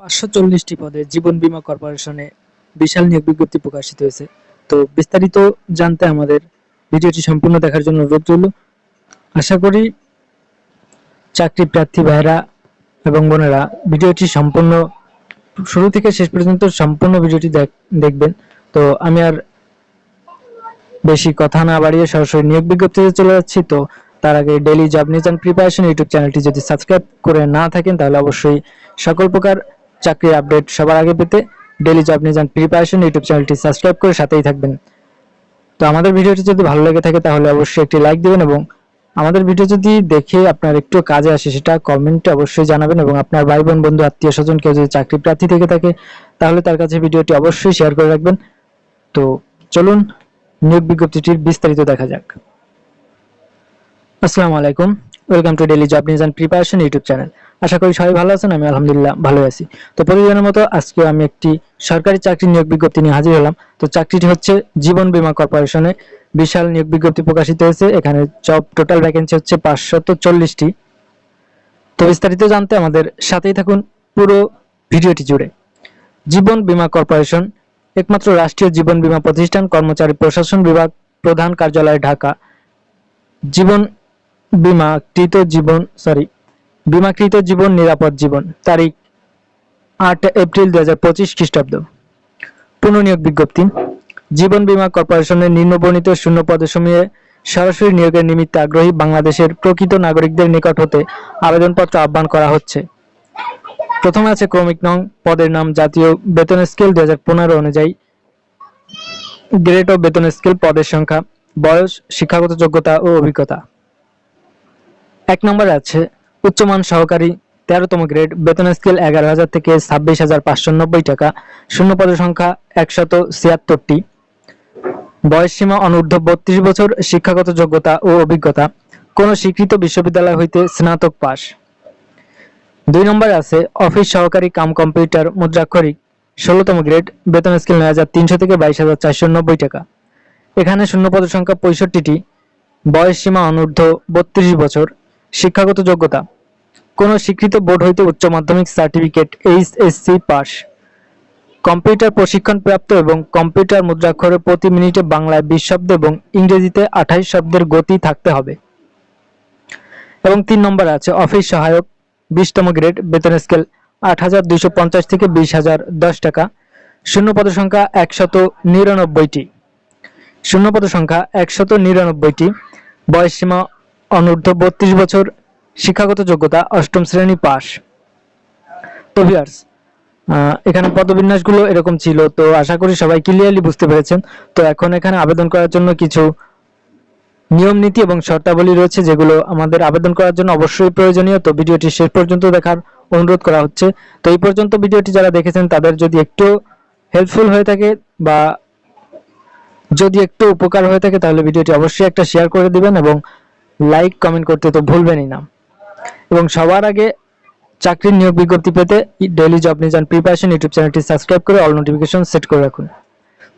পাঁচশো চল্লিশটি পদে জীবন বীমা কর্পোরেশনে বিশাল নিয়োগ বিজ্ঞপ্তি প্রকাশিত হয়েছে। তো বিস্তারিত জানতে আমাদের ভিডিওটি সম্পূর্ণ দেখার জন্য অনুরোধ রইল। আশা করি চাকরি প্রার্থী ভাইরা এবং বোনেরা ভিডিওটি সম্পূর্ণ, শুরু থেকে শেষ পর্যন্ত সম্পূর্ণ ভিডিওটি দেখ- দেখবেন। তো আমি আর বেশি কথা না বাড়িয়ে সরাসরি নিয়োগ বিজ্ঞপ্তিতে চলে যাচ্ছি। তো তার আগে daily job news and preparation YouTube চ্যানেলটি যদি সাবস্ক্রাইব করে না থাকেন, তাহলে অবশ্যই সকল প্রকার চাকরির আপডেট সবার আগে পেতে daily job news and preparation YouTube চ্যানেলটি সাবস্ক্রাইব করে সাথেই থাকবেন। তো আমাদের ভিডিওটি যদি ভালো লেগে থাকে তাহলে অবশ্যই একটি লাইক দিবেন এবং আমাদের ভিডিও যদি দেখে আপনার একটু কাজে আসে সেটা কমেন্টে অবশ্যই জানাবেন এবং আপনার ভাই বোন বন্ধু, আত্মীয় স্বজন কেউ যদি চাকরি প্রার্থী থেকে থাকে তাহলে তার কাছে ভিডিওটি অবশ্যই শেয়ার করে রাখবেন। তো চলুন নিয়োগ বিজ্ঞপ্তিটির বিস্তারিত দেখা যাক। আসসালামু আলাইকুম। Welcome to daily job news and preparation YouTube channel আশা করি সবাই ভালো আছেন, আমি আলহামদুলিল্লাহ ভালো আছি। তো প্রতিদিনের মতো আজকে আমি একটি সরকারি চাকরি নিয়োগ বিজ্ঞপ্তি নিয়ে হাজির হলাম। তো চাকরিটি হচ্ছে জীবন বীমা কর্পোরেশনে। বিশাল নিয়োগ বিজ্ঞপ্তি প্রকাশিত হয়েছে। এখানে জব টোটাল ভ্যাকেন্সি হচ্ছে পাঁচশত চল্লিশটি। তো বিস্তারিত জানতে আমাদের সাথেই থাকুন পুরো ভিডিওটি জুড়ে। জীবন বীমা কর্পোরেশন, একমাত্র রাষ্ট্রীয় জীবন বীমা প্রতিষ্ঠান কর্মচারী প্রশাসন বিভাগ প্রধান কার্যালয় ঢাকা। জীবন বীমাকৃত জীবন সরি বিমাকৃত জীবন, নিরাপদ জীবন, তারিখ আট এপ্রিল দুই হাজার পঁচিশ খ্রিস্টাব্দ। পুনর্নিয়োগ বিজ্ঞপ্তি, জীবন বীমা কর্পোরেশনের নিম্নবর্ণিত শূন্য পদসমূহে সরাসরি নিয়োগের নিমিত্তে আগ্রহী বাংলাদেশের প্রকৃত নাগরিকদের নিকট হতে আবেদনপত্র আহ্বান করা হচ্ছে। প্রথমে আছে ক্রমিক নং, পদের নাম, জাতীয় বেতন স্কেল দুই হাজার অনুযায়ী। গ্রেড ও বেতন স্কেল, পদের সংখ্যা, বয়স, শিক্ষাগত যোগ্যতা ও অভিজ্ঞতা। এক নম্বরে আছে উচ্চমান সহকারী, তেরোতম গ্রেড, বেতন স্কেল এগারো হাজার থেকে ছাব্বিশ হাজার পাঁচশো নব্বই টাকা শূন্য পদের সংখ্যা একশত ছিয়াত্তরটি। বয়স সীমা অনূর্ধ্ব বত্রিশ বছর, শিক্ষাগত যোগ্যতা ও অভিজ্ঞতা, কোন স্বীকৃত বিশ্ববিদ্যালয় হইতে স্নাতক পাস দুই নম্বরে আছে অফিস সহকারী কাম কম্পিউটার মুদ্রাক্ষরিক, ষোলোতম গ্রেড, বেতন স্কেল নয় হাজার তিনশো থেকে বাইশ হাজার চারশো নব্বই টাকা। এখানে শূন্য পদের সংখ্যা পঁয়ষট্টিটি। বয়স সীমা অনূর্ধ্ব বত্রিশ বছর শিক্ষাগত যোগ্যতা। কোন স্বীকৃত বোর্ড হইতে উচ্চ মাধ্যমিক সার্টিফিকেট এইচএসসি পাস। কম্পিউটার প্রশিক্ষণ প্রাপ্ত এবং কম্পিউটার মুদ্রাক্ষরে প্রতি মিনিটে বাংলায় বিশ শব্দ এবং ইংরেজিতে আঠাইশ শব্দের গতি থাকতে হবে। এবং তিন নম্বর আছে, অফিস সহায়ক, বিশতম গ্রেড, বেতন স্কেল আট হাজার দুইশো পঞ্চাশ থেকে বিশ হাজার দশ টাকা। শূন্য পদ সংখ্যা একশত নিরানব্বইটি। শূন্য পদ সংখ্যা একশত নিরানব্বইটি। বয়স সীমা অনূর্ধ্ব বত্রিশ বছর শিক্ষাগত যোগ্যতা অষ্টম শ্রেণি পাস তো ভিউয়ার্স এখানে পদবিন্যাসগুলো এরকম ছিল, তো আশা করি সবাই ক্লিয়ারলি বুঝতে পেরেছেন। তো এখন এখানে আবেদন করার জন্য কিছু নিয়ম নীতি এবং শর্তাবলী রয়েছে, যেগুলো আমাদের আবেদন করার জন্য অবশ্যই প্রয়োজনীয়। তো ভিডিওটি শেষ পর্যন্ত দেখার অনুরোধ করা হচ্ছে। তো এই পর্যন্ত ভিডিওটি যারা দেখেছেন, তাদের যদি একটু হেল্পফুল হয়ে থাকে বা যদি একটু উপকার হয়ে থাকে, তাহলে ভিডিওটি অবশ্যই একটা শেয়ার করে দিবেন এবং লাইক কমেন্ট করতে তো ভুলবেনই না। এবং সবার আগে চাকরির নিয়োগ বিজ্ঞপ্তি পেতে daily job and preparation YouTube চ্যানেলটি সাবস্ক্রাইব করে অল নোটিফিকেশন সেট করে রাখুন।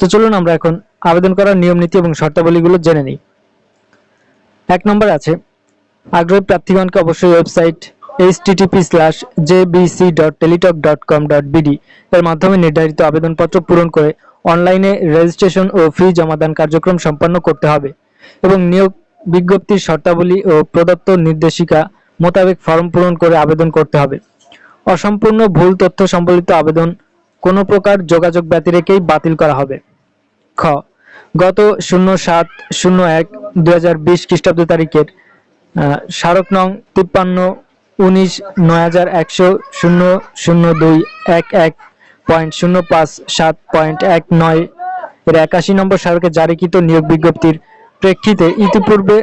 তো চলুন আমরা এখন আবেদন করার নিয়ম, নীতি এবং শর্তাবলীগুলো জেনে নিই। এক নম্বর আছে, আগ্রহী প্রার্থীগণকে অবশ্যই website http slash JBC dot Teletalk dot com dot BD এর মাধ্যমে নির্ধারিত আবেদনপত্র পূরণ করে অনলাইনে রেজিস্ট্রেশন ও ফি জমাদান কার্যক্রম সম্পন্ন করতে হবে এবং নিয়োগ বিজ্ঞপ্তির শর্তাবলী ও প্রদত্ত নির্দেশিকা মোতাবেক ফর্ম পূরণ করে আবেদন করতে হবে। অসম্পূর্ণ ভুল তথ্য সম্বলিত আবেদন কোনো প্রকার যোগাযোগ ব্যতি রেখেই বাতিল করা হবে। খ, গত শূন্য সাত শূন্য এক দুই হাজার বিশ খ্রিস্টাব্দ তারিখের স্মারক নং তিপ্পান্ন উনিশ নয় হাজার একশো শূন্য শূন্য দুই এক এক পয়েন্ট শূন্য পাঁচ সাত পয়েন্ট এক নয় এর একাশি নম্বর স্মারকে জারিকৃত নিয়োগ বিজ্ঞপ্তির প্রেক্ষিতে ইতিপূর্বে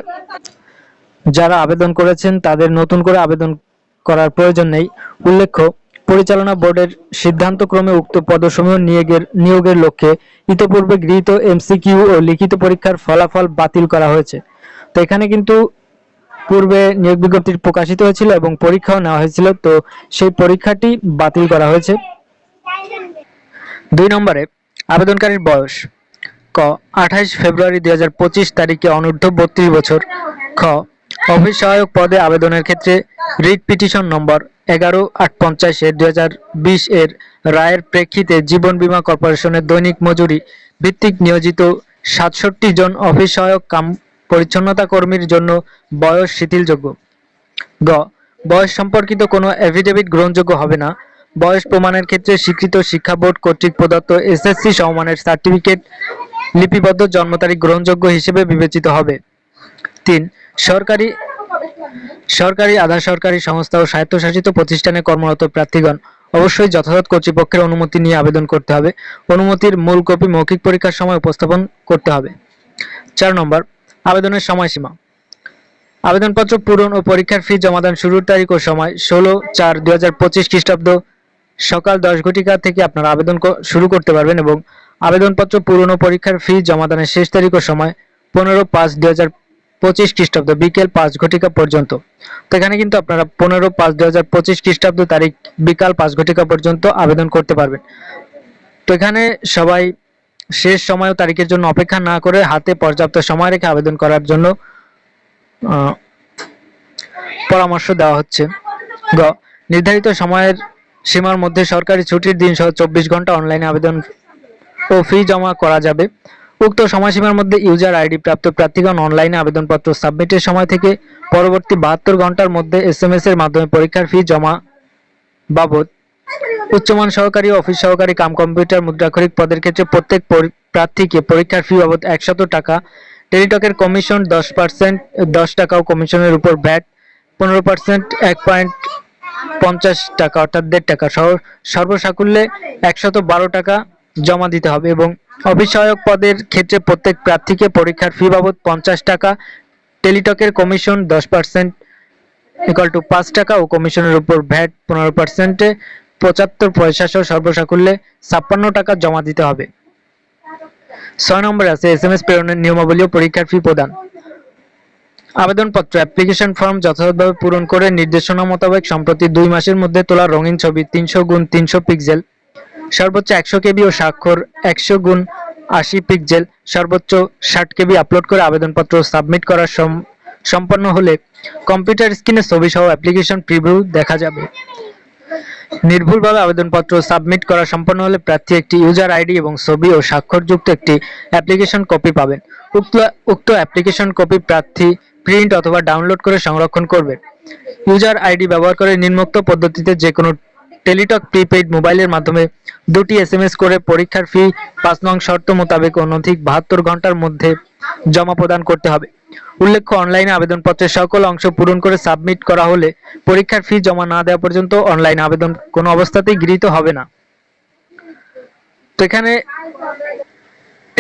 যারা আবেদন করেছেন, তাদের নতুন করে আবেদন করার প্রয়োজন নেই। উল্লেখ্য, পরিচালনা বোর্ডের সিদ্ধান্তক্রমে উক্ত পদসমূহ নিয়োগের নিয়োগের লক্ষ্যে ইতিপূর্বে গৃহীত এমসিকিউ ও লিখিত পরীক্ষার ফলাফল বাতিল করা হয়েছে। তো এখানে কিন্তু পূর্বে নিয়োগ বিজ্ঞপ্তি প্রকাশিত হয়েছিল এবং পরীক্ষাও নেওয়া হয়েছিল। তো সেই পরীক্ষাটি বাতিল করা হয়েছে। দুই নম্বরে, আবেদনকারীর বয়স। ক, আঠাইশ ফেব্রুয়ারি দুই হাজার পঁচিশ তারিখে অনূর্ধ্ব বত্রিশ বছর। খ অফিস সহায়ক পদে আবেদনের ক্ষেত্রে রিট পিটিশন নম্বর এগারো আট পঞ্চাশের দুই হাজার বিশ এর রায়ের প্রেক্ষিতে জীবন বীমা কর্পোরেশনের দৈনিক মজুরি ভিত্তিক নিয়োজিত সাতষট্টি জন অফিস সহায়ক কাম পরিচ্ছন্নতা কর্মীর জন্য বয়স শিথিলযোগ্য। গ, বয়স সম্পর্কিত কোনো এফিডেভিট গ্রহণযোগ্য হবে না। বয়স প্রমাণের ক্ষেত্রে স্বীকৃত শিক্ষা বোর্ড কর্তৃক প্রদত্ত এসএসসি সমমানের সার্টিফিকেট লিপিবদ্ধ জন্ম তারিখ গ্রহণযোগ্য হিসেবে বিবেচিত হবে। তিন, সরকারি সরকারি আধা সরকারি সংস্থা ও স্বায়ত্তশাসিত প্রতিষ্ঠানে কর্মরত প্রার্থীগণ অবশ্যই যথাযথ কর্তৃপক্ষের অনুমতি নিয়ে আবেদন করতে হবে। অনুমতির মূল কপি মৌখিক পরীক্ষার সময় উপস্থাপন করতে হবে। চার নম্বর, আবেদনের সময়সীমা। আবেদনপত্র পূরণ ও পরীক্ষার ফি জমাদান শুরুর তারিখ ও সময় ষোলো চার দুই খ্রিস্টাব্দ সকাল দশ ঘটিকা থেকে আপনারা আবেদন শুরু করতে পারবেন এবং আবেদনপত্র পূরণ ও পরীক্ষার ফি জমাদানের শেষ তারিখ সময় পনেরো পাঁচ দুই হাজার পঁচিশ খ্রিস্টাব্দ বিকেল পাঁচ ঘটিকা পর্যন্ত। তো এখানে কিন্তু আপনারা পনেরো পাঁচ দুই হাজার পঁচিশ খ্রিস্টাব্দ তারিখ বিকাল পাঁচ ঘটিকা পর্যন্ত আবেদন করতে পারবেন। তো এখানে সবাই শেষ সময় ও তারিখের জন্য অপেক্ষা না করে হাতে পর্যাপ্ত সময় রেখে আবেদন করার জন্য পরামর্শ দেওয়া হচ্ছে। গ, নির্ধারিত সময়ের সীমার মধ্যে সরকারি ছুটির দিন সহ চব্বিশ ঘণ্টা অনলাইনে আবেদন ও ফি জমা করা যাবে। উক্ত সময়সীমার মধ্যে ইউজার আইডি প্রাপ্ত প্রার্থীগণ অনলাইনে আবেদনপত্র সাবমিটের সময় থেকে পরবর্তী বাহাত্তর ঘণ্টার মধ্যে এসএমএস এর মাধ্যমে পরীক্ষার ফি জমা বাবদ উচ্চমান সহকারী অফিস সহকারী কাম কম্পিউটার মুদ্রাক্ষরিক পদের ক্ষেত্রে প্রত্যেক পরি- প্রার্থীকে পরীক্ষার ফি বাবদ একশত টাকা, টেলিটকের কমিশন দশ পার্সেন্ট দশ টাকা ও কমিশনের উপর ভ্যাট পনেরো পার্সেন্ট এক পয়েন্ট পঞ্চাশ টাকা অর্থাৎ দেড় টাকা। সহ সর্বসাকুল্যে একশত বারো টাকা জমা দিতে হবে এবং সহায়ক পদের ক্ষেত্রে প্রত্যেক প্রার্থীকে পরীক্ষার ফি বাবদ পঞ্চাশ টাকা, টেলিটকের কমিশন দশ পার্সেন্ট ইকাল টু পাঁচ টাকা ও কমিশনের উপর ভ্যাট পনেরো পার্সেন্টে পঁচাত্তর পয়সা সহ সর্বসাকুল্যে ছাপ্পান্ন টাকা জমা দিতে হবে। ছয় নম্বরে আছে এস এম এস প্রেরণের নিয়মাবলী ও পরীক্ষার ফি প্রদান। আবেদনপত্র অ্যাপ্লিকেশন ফর্ম যথাযথভাবে পূরণ করে নির্দেশনা মোতাবেক সম্প্রতি দুই মাসের মধ্যে তোলা রঙিন ছবি তিনশো গুণ তিনশো পিক্সেল সর্বোচ্চ একশো কেবি ও স্বাক্ষর একশো গুণ আশি পিক্সেল সর্বোচ্চ ষাট কেবি আপলোড করে আবেদনপত্র সাবমিট করা সম- সম্পন্ন হলে কম্পিউটার স্ক্রিনে ছবি সহ অ্যাপ্লিকেশন প্রিভিউ দেখা যাবে। নির্ভুলভাবে আবেদনপত্র সাবমিট করা সম্পন্ন হলে প্রার্থী একটি ইউজার আইডি এবং ছবি ও স্বাক্ষরযুক্ত একটি অ্যাপ্লিকেশন কপি পাবেন। উক্ত উক্ত অ্যাপ্লিকেশন কপি প্রার্থী প্রিন্ট অথবা ডাউনলোড করে সংরক্ষণ করবে। ইউজার আইডি ব্যবহার করে নিম্নোক্ত পদ্ধতিতে যে কোনো টেলিটক প্রিপেইড মোবাইলের মাধ্যমে দুটি এসএমএস করে পরীক্ষার ফি পাঁচ নং শর্ত মোতাবেক অনধিক বাহাত্তর ঘণ্টার মধ্যে জমা প্রদান করতে হবে। উল্লেখ্য অনলাইনে আবেদনপত্রের সকল অংশ পূরণ করে সাবমিট করা হলে পরীক্ষার ফি জমা না দেওয়া পর্যন্ত অনলাইন আবেদন কোনো অবস্থাতেই গৃহীত হবে না। তো এখানে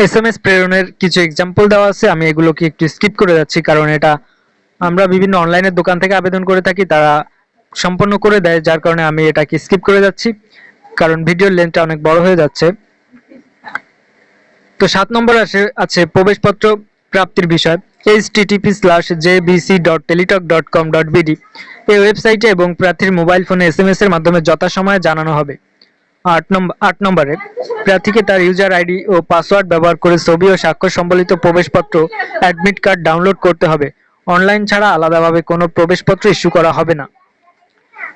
এসএমএস প্রেরণের কিছু এক্সাম্পল দেওয়া আছে, আমি এগুলোকে একটু স্কিপ করে যাচ্ছি, কারণ এটা আমরা বিভিন্ন অনলাইনের দোকান থেকে আবেদন করে থাকি, তারা সম্পন্ন করে দেয়, যার কারণে আমি এটাকে স্কিপ করে যাচ্ছি, কারণ ভিডিওর লেন্থটা অনেক বড় হয়ে যাচ্ছে। তো সাত নম্বর আছে আছে প্রবেশপত্র প্রাপ্তির বিষয় JBC dot Teletalk dot com dot এই ওয়েবসাইটে এবং প্রার্থীর মোবাইল ফোনে এস এর মাধ্যমে যথাসময়ে জানানো হবে। আট নম্বর আট নম্বরে প্রার্থীকে তার ইউজার আইডি ও পাসওয়ার্ড ব্যবহার করে ছবি ও স্বাক্ষর সম্বলিত প্রবেশপত্র, অ্যাডমিট কার্ড ডাউনলোড করতে হবে। অনলাইন ছাড়া আলাদাভাবে কোনো প্রবেশপত্র ইস্যু করা হবে না।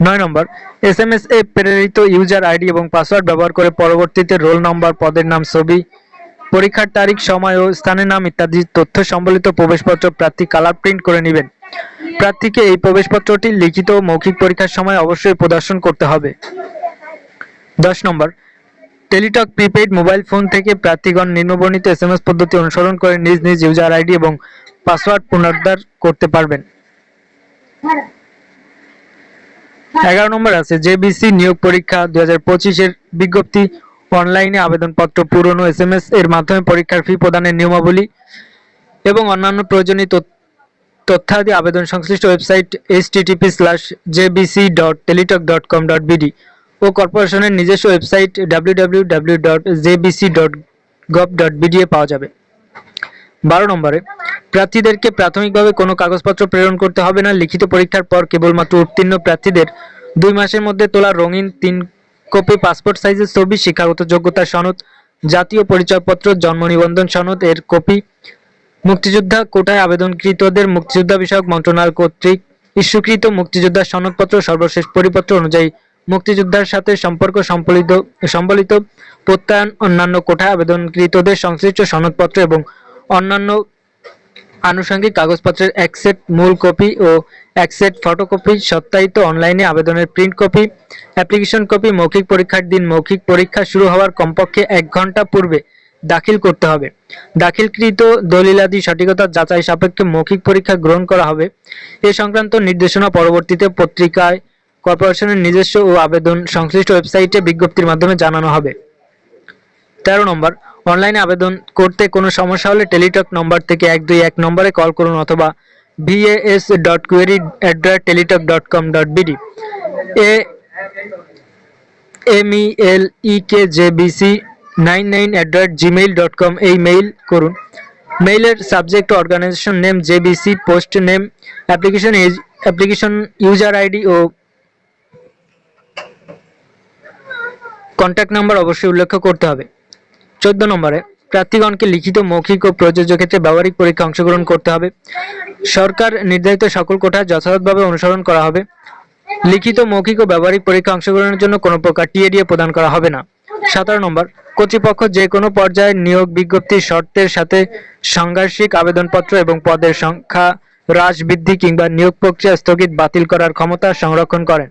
নয় নম্বর, এস এম এস এ প্রেরিত ইউজার আইডি এবং পাসওয়ার্ড ব্যবহার করে পরবর্তীতে রোল নম্বর, পদের নাম, ছবি, পরীক্ষার তারিখ, সময় ও স্থানের নাম ইত্যাদি তথ্য সম্বলিত প্রবেশপত্র প্রার্থী কালার প্রিন্ট করে নেবেন। প্রার্থীকে এই প্রবেশপত্রটি লিখিত মৌখিক পরীক্ষার সময় অবশ্যই প্রদর্শন করতে হবে। দশ নম্বর। টেলিটক প্রিপেইড মোবাইল ফোন থেকে প্রার্থীগণ নিম্নবর্ণিত এস এম এস পদ্ধতি অনুসরণ করে নিজ নিজ ইউজার আইডি এবং পাসওয়ার্ড পুনরুদ্ধার করতে পারবেন। এগারো নম্বর আছে জেবিসি নিয়োগ পরীক্ষা দুই হাজার পঁচিশের বিজ্ঞপ্তি। অনলাইনে আবেদনপত্র পূরণ ও এস এম এস এর মাধ্যমে পরীক্ষার ফি প্রদানের নিয়মাবলী এবং অন্যান্য প্রয়োজনীয় তথ্য- তথ্যাদি আবেদন সংশ্লিষ্ট website H TTP slash JBC dot Teletalk dot com dot BD ও কর্পোরেশনের নিজস্ব website W W W dot JBC dot gov dot BD এ পাওয়া যাবে। বারো নম্বরে, প্রার্থীদেরকে প্রাথমিকভাবে কোনো কাগজপত্র প্রেরণ করতে হবে না। লিখিত পরীক্ষার পর কেবলমাত্র উত্তীর্ণ প্রার্থীদের দুই মাসের মধ্যে তোলা রঙিন তিন কপি পাসপোর্ট সাইজের ছবি, শিক্ষাগত যোগ্যতা সনদ, জাতীয় পরিচয়পত্র, জন্ম নিবন্ধন সনদ, এর কপি, মুক্তিযোদ্ধা কোটায় আবেদনকৃতদের মুক্তিযোদ্ধা বিষয়ক মন্ত্রণালয় কর্তৃক ইস্যুকৃত মুক্তিযোদ্ধা সনদপত্র, সর্বশেষ পরিপত্র অনুযায়ী মুক্তিযোদ্ধার সাথে সম্পর্ক সম্পলিত, সম্বলিত প্রত্যয়ন অন্যান্য কোঠা আবেদনকৃতদের সংশ্লিষ্ট সনদপত্র এবং অন্যান্য আনুষঙ্গিক কাগজপত্রের এক সেট মূল কপি ও এক সেট ফটোকপি সত্যায়িত অনলাইনে আবেদনের প্রিন্ট কপি, অ্যাপ্লিকেশন কপি, মৌখিক পরীক্ষার দিন, মৌখিক পরীক্ষা শুরু হওয়ার কমপক্ষে এক ঘণ্টা পূর্বে দাখিল করতে হবে। দাখিলকৃত দলিলাদি সঠিকতা যাচাই সাপেক্ষে মৌখিক পরীক্ষা গ্রহণ করা হবে। এ সংক্রান্ত নির্দেশনা পরবর্তীতে পত্রিকায় কর্পোরেশনের নিজস্ব ও আবেদন সংশ্লিষ্ট ওয়েবসাইটে বিজ্ঞপ্তির মাধ্যমে জানানো হবে। তেরো নম্বর, অনলাইনে আবেদন করতে কোনো সমস্যা হলে টেলিটক নম্বর থেকে এক দুই এক নম্বরে কল করুন অথবা VAS dot query at the Teletalk dot com dot BD A M E L E K J BC nine nine at the Gmail dot com এই মেইল করুন। মেইলের subject organization name J JBC post name application application user ID ও contact number অবশ্যই উল্লেখ করতে হবে। চোদ্দ নম্বরে, প্রার্থীগণকে লিখিত মৌখিক ও প্রযোজ্য ক্ষেত্রে ব্যবহারিক পরীক্ষা অংশগ্রহণ করতে হবে। সরকার নির্ধারিত সকল কোঠা যথাযথভাবে অনুসরণ করা হবে। লিখিত মৌখিক ও ব্যবহারিক পরীক্ষা অংশগ্রহণের জন্য কোনো প্রকার টিএডিএ প্রদান করা হবে না। সতেরো নম্বর, কর্তৃপক্ষ যে কোনো পর্যায়ে নিয়োগ বিজ্ঞপ্তির শর্তের সাথে সাংঘর্ষিক আবেদনপত্র এবং পদের সংখ্যা হ্রাস বৃদ্ধি কিংবা নিয়োগ প্রক্রিয়া স্থগিত বাতিল করার ক্ষমতা সংরক্ষণ করেন।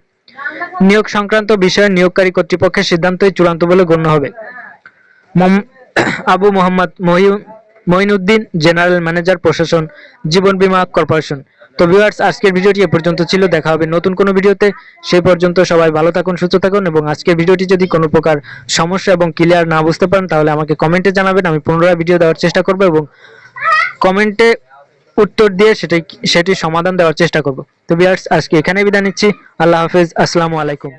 নিয়োগ সংক্রান্ত বিষয়ে নিয়োগকারী কর্তৃপক্ষের সিদ্ধান্তই চূড়ান্ত বলে গণ্য হবে। আবু মোহাম্মদ মহি- মঈনুদ্দিন জেনারেল ম্যানেজার, প্রশাসন, জীবন বীমা কর্পোরেশন। তো ভিউয়ার্স, আজকের ভিডিওটি এ পর্যন্ত ছিল। দেখা হবে নতুন কোনো ভিডিওতে। সেই পর্যন্ত সবাই ভালো থাকুন, সুস্থ থাকুন এবং আজকের ভিডিওটি যদি কোনো প্রকার সমস্যা এবং ক্লিয়ার না বুঝতে পারেন, তাহলে আমাকে কমেন্টে জানাবেন। আমি পুনরায় ভিডিও দেওয়ার চেষ্টা করব এবং কমেন্টে উত্তর দিয়ে সেটি সেটি সমাধান দেওয়ার চেষ্টা করব। তো বিয়ার্স আজকে এখানে বিদায় নিচ্ছি। আল্লাহ হাফেজ। আসসালামু আলাইকুম।